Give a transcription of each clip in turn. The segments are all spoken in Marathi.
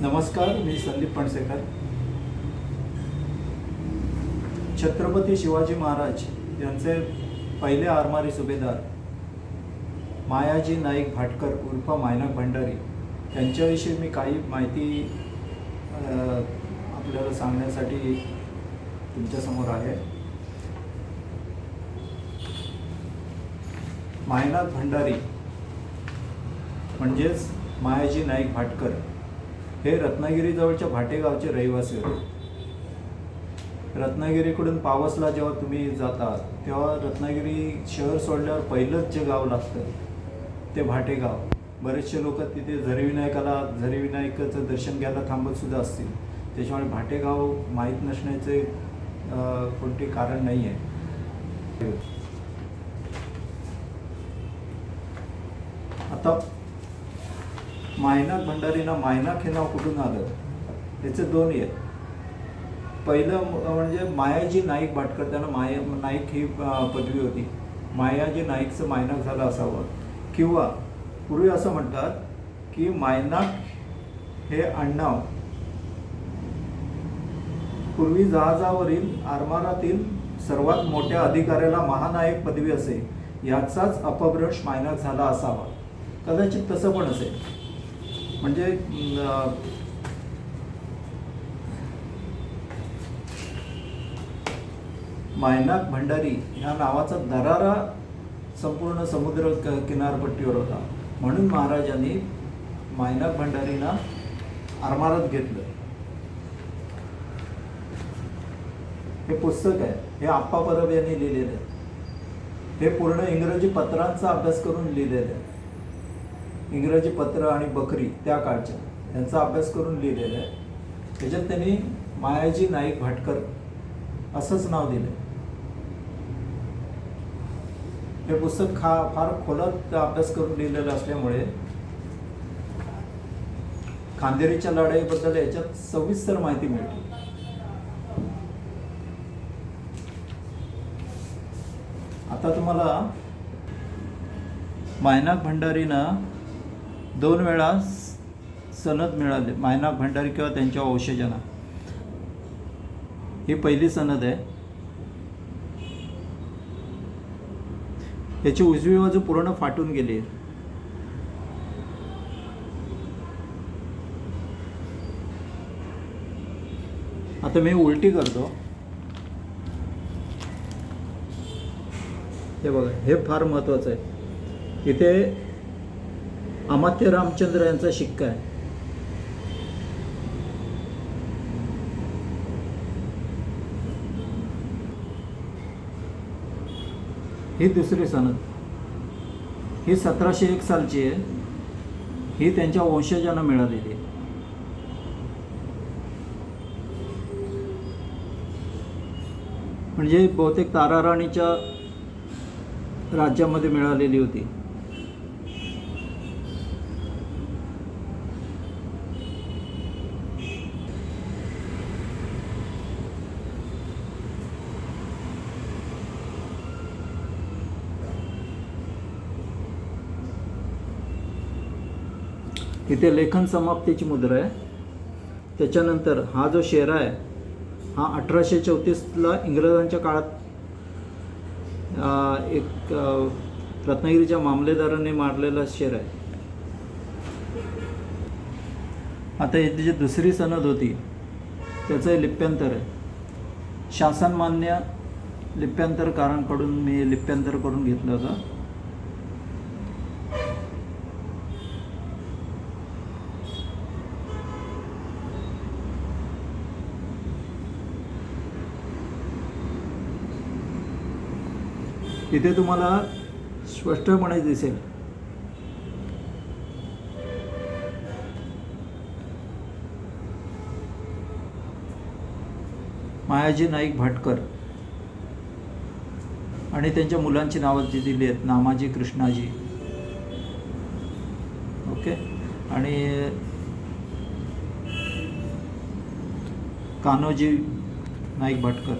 नमस्कार मी संदीप पणसेकर. छत्रपती शिवाजी महाराज यांचे पहिले आरमारी सुभेदार मायाजी नाईक भाटकर उर्फ मायनक भंडारी यांच्याविषयी मी काही माहिती आपल्याला सांगण्यासाठी तुमच्यासमोर आहे. मायनाथ भंडारी म्हणजेच मायाजी नाईक भाटकर हे रत्नागिरीजवळच्या भाटेगावचे रहिवासी होते. रत्नागिरीकडून पावसला जेव्हा तुम्ही जाता तेव्हा रत्नागिरी शहर सोडल्यावर पहिलंच जे गाव लागतं ते भाटेगाव. बरेचसे लोक तिथे झरीविनायकाला झरीविनायकाचं दर्शन घ्यायला थांबत सुद्धा असतील. त्याच्यामुळे भाटेगाव माहीत नसण्याचे कोणते कारण नाही आहे आता मायनाक भंडारीना मायनाक हे नाव कुठून आलं? याचे दोन आहेत. पहिलं म्हणजे मायाजी नाईक भाटकर त्यांना माया नाईक ही पदवी होती. मायाजी नाईकचं मायनाक झालं असावं. किंवा पूर्वी असं म्हणतात की मायनाक हे आडनाव पूर्वी जहाजावरील आरमारातील सर्वात मोठ्या अधिकाऱ्याला महानायक पदवी असे. याचाच अपभ्रंश मायनाक झाला असावा. कदाचित तसं पण असेल. म्हणजे मायनाक भंडारी ह्या नावाचा दरारा संपूर्ण समुद्र किनारपट्टीवर होता. म्हणून महाराजांनी मायनाक भंडारीना आरमारात घेतलं. हे पुस्तक आहे. हे आप्पा परब यांनी लिहिलेलं आहे. हे पूर्ण इंग्रजी पत्रांचा अभ्यास करून लिहिलेलं आहे. इंग्रजी पत्र आणि बकरी त्या काळच्या यांचा अभ्यास करून लिहिलेलं आहे. त्याच्यात त्यांनी मायाजी नाईक भाटकर असंच नाव दिलं हे पुस्तक खा फार खोलात अभ्यास करून लिहिलेलं असल्यामुळे खांदेरीच्या लढाईबद्दल याच्यात सविस्तर माहिती मिळते. आता तुम्हाला मायनाक भंडारीनं दोन वेळा स- सनद मिळाले मायनाक भंडारी किंवा त्यांच्या वंशजांना ही पहिली सनद आहे. याची उजवी बाजू पूर्ण फाटून गेली आहे. आता मी उलटी करतो. हे बघा हे फार महत्वाचं आहे. इथे अमात्य रामचंद्र यांचा शिक्का आहे. ही दुसरी सनद. ही सतराशे एक सालची आहे. ही त्यांच्या वंशजांना मिळालेली आहे. म्हणजे बहुतेक ताराराणीच्या राज्यामध्ये मिळालेली होती. इथे लेखन समाप्तीची मुद्रा आहे. त्याच्यानंतर हा जो शेरा आहे हा अठराशे चौतीसला इंग्रजांच्या काळात एक रत्नागिरीच्या मामलेदाराने मारलेला शेर आहे. आता इथे जी दुसरी सनद होती त्याचं लिप्यांतर आहे. शासनमान्य लिप्यांतरकारांकडून मी लिप्यांतर करून घेतलं होतं. इथे तुम्हाला स्पष्टपणे दिसेल. मायाजी नाईक भाटकर आणि त्यांच्या मुलांची नावं जी दिली आहेत. नामाजी कृष्णाजी. ओके? आणि कान्होजी नाईक भाटकर.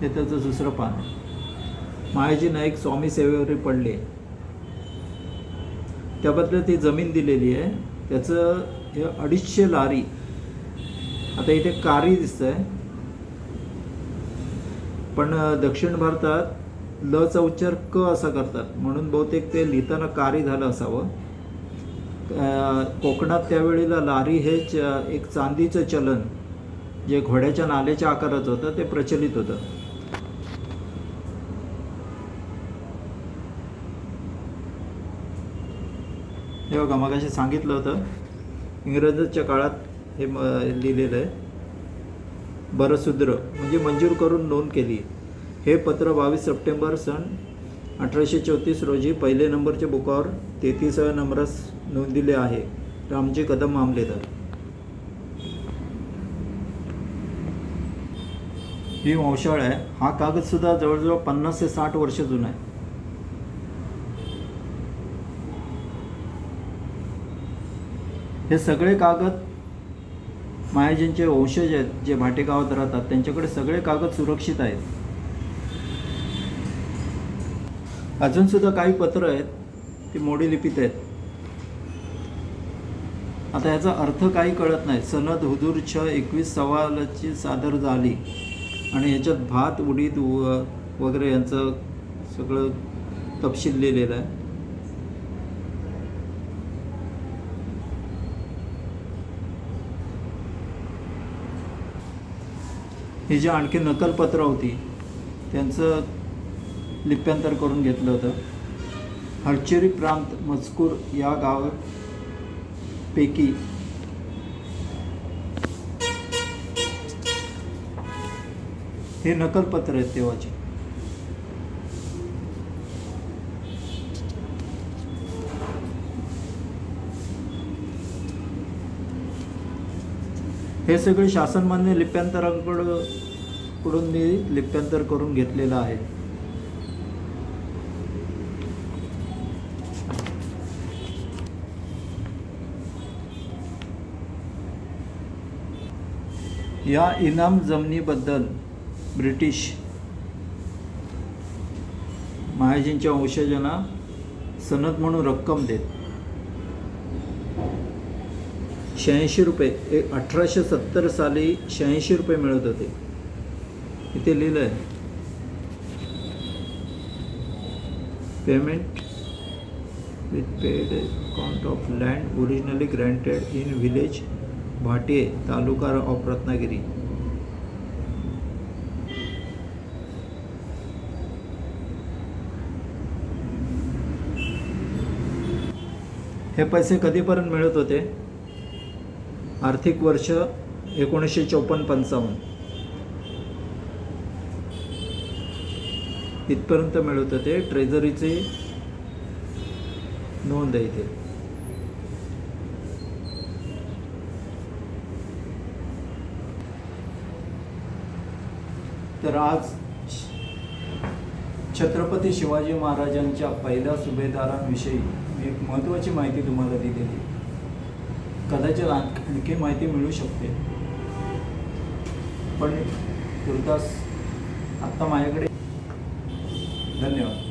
हे त्याचं दुसरं पान आहे. मायाजी नाईक स्वामी सेवेवरी पडले. त्याबद्दल ती जमीन दिलेली आहे. त्याचं हे अडीचशे लारी. आता इथे कारी दिसतंय. पण दक्षिण भारतात लचा उच्चार क असा करतात. म्हणून बहुतेक ते लिहिताना कारी झालं असावं. कोकणात त्यावेळेला लारी हे च एक चांदीचं चलन जे घोड्याच्या नाल्याच्या आकाराचं होतं ते प्रचलित होतं. हे बघा मगाशी सांगितलं होतं इंग्रजांच्या काळात हे म लिहिलेलं आहे बरसुद्र म्हणजे मंजूर करून नोंद केली. हे पत्र बावीस सप्टेंबर सन अठराशे चौतीस रोजी पहिले नंबरच्या बुकावर तेहतीसाव्या नंबरास नोंदिले आहे. रामजी कदम मामलेदार ही वंशाळ आहे. हा कागदसुद्धा जवळजवळ पन्नास ते साठ वर्ष जुना आहे. हे सगळे कागद मायाजींचे वंशज आहेत जे भाटेगावात राहतात त्यांच्याकडे सगळे कागद सुरक्षित आहेत. अजून सुद्धा काही पत्र आहेत ती मोडी लिपीत आहेत. आता याचा अर्थ काही कळत नाही. सनद हुजूर छ एकवीस सवालाची सादर झाली. आणि याच्यात भात उडीद व वगैरे यांचं सगळं तपशील लिहिलेलं आहे. ही जी आणखी नकलपत्र होती त्यांचं लिप्यांतर करून घेतलं होतं. हरचेरी प्रांत मजकूर या गावापैकी हे नकलपत्र आहेत तेव्हाचे. हे सगळे शासनमान्य लिप्यांतरांकडं कडून मी लिप्यांतर करून घेतलेलं आहे. या इनाम जमिनीबद्दल ब्रिटिश महाजींच्या वंशजना सनद म्हणून रक्कम देत. शहाऐंशी रुपये. एक अठराशे सत्तर साली शहाऐंशी रुपये मिळत होते. इथे लिहिलं आहे payment with paid account of land originally granted in village Bhatiye taluka of Ratnagiri हे पैसे कधीपर्यंत मिळत होते? आर्थिक वर्ष एकोणीसशे चौपन्न पंचावन्न. इथपर्यंत मिळत होते ट्रेझरीची नोंद आहे इथे तर आज छत्रपती शिवाजी महाराजांच्या पहिल्या सुभेदारांविषयी मी एक महत्त्वाची माहिती तुम्हाला दिलेली कदाचित आण- आणखी माहिती मिळू शकते. पण तुर्तास आत्ता माझ्याकडे धन्यवाद.